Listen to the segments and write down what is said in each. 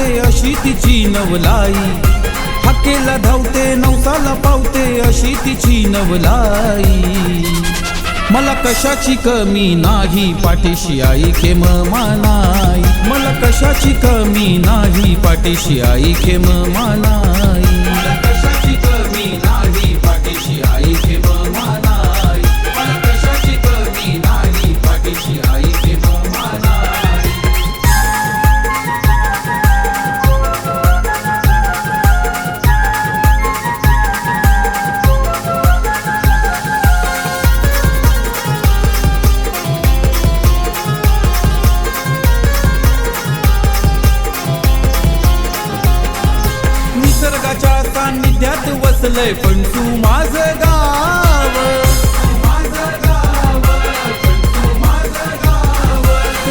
अशी तिची नवलाई. हाकेला धावते नवसाला पावते अशी तिची नवलाई. मला कशाची कमी नाही पाठीशी आई खेम मानाई. मला कशाची कमी नाही पाठीशी आई खेम मानाई. लय पण तू माझं गाव.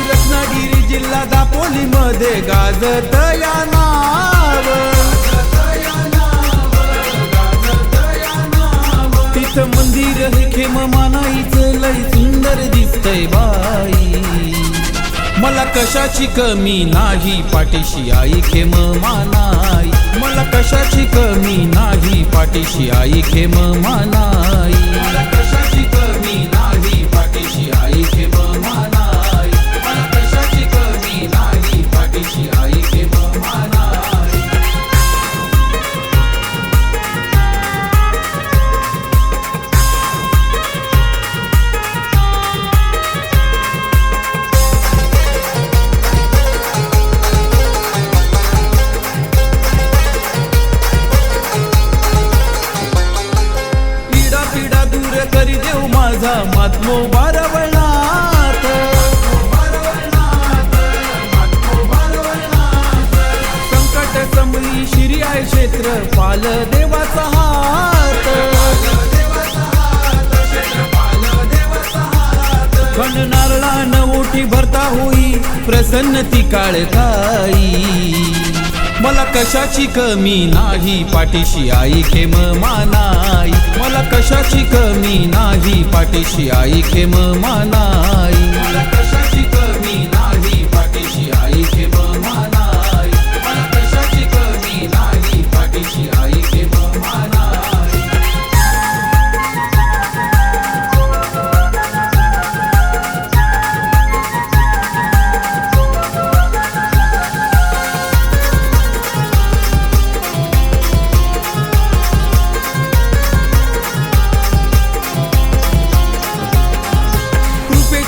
रत्नागिरी जिल्हा दापोली मध्ये गाजत या नाव. तिथं मंदिर हे खेम मानाईचं लय सुंदर दिसतंय बाई. मला कशाची कमी नाही पाठीशी आई खेम माना मला कशाची कमी नाही? पाठीशी आई खेम मानाई. मला कशाची कमी नाही? पाठीशी आई खेम मानाई. मला कशाची कमी नाही? पाठीशी महात्मो माझा मातमो संकट समयी श्री आहे क्षेत्र पाल देवाचा हात. खंड नारळा न ओठी भरता होई प्रसन्न ती काळताई. मला कशाची कमी नाही पाठीशी आई खेम माना. नाही पाठीशी आई खेम मानाई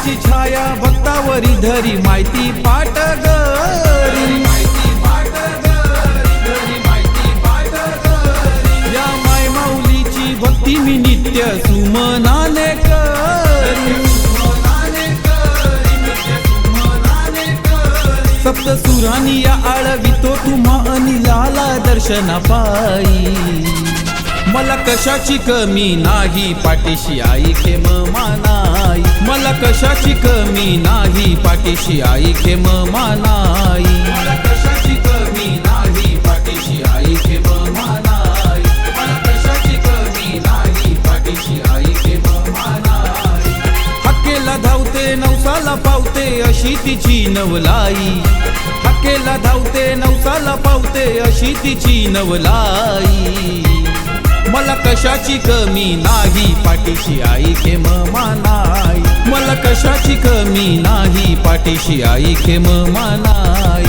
कृपेची छाया भक्तावरी धरी माहिती पाटगरी या माय माऊलीची भक्ती मी नित्य सुमनाने करी. सप्त सुरानी या आळवितो तुम्हा अनिलाला दर्शना पायी मला कशाची कमी नाही? पाठीशी आई खेम मानाई. मला कशाची कमी नाही? पाठीशी आई खेम मानाई. मला कशाची कमी नाही? पाठीशी आई खेम मानाई. मला कशाची कमी नाही? पाठीशी आई खेम मानाई. हक्केला धावते नवसाला पावते अशी तिची नवलाई. हक्केला धावते नवसाला पावते अशी तिची नवलाई. मला कशाची कमी नाही? पाठीशी आई खेम मानाय मला कशाची कमी नाही? पाठीशी आई खेम मानाय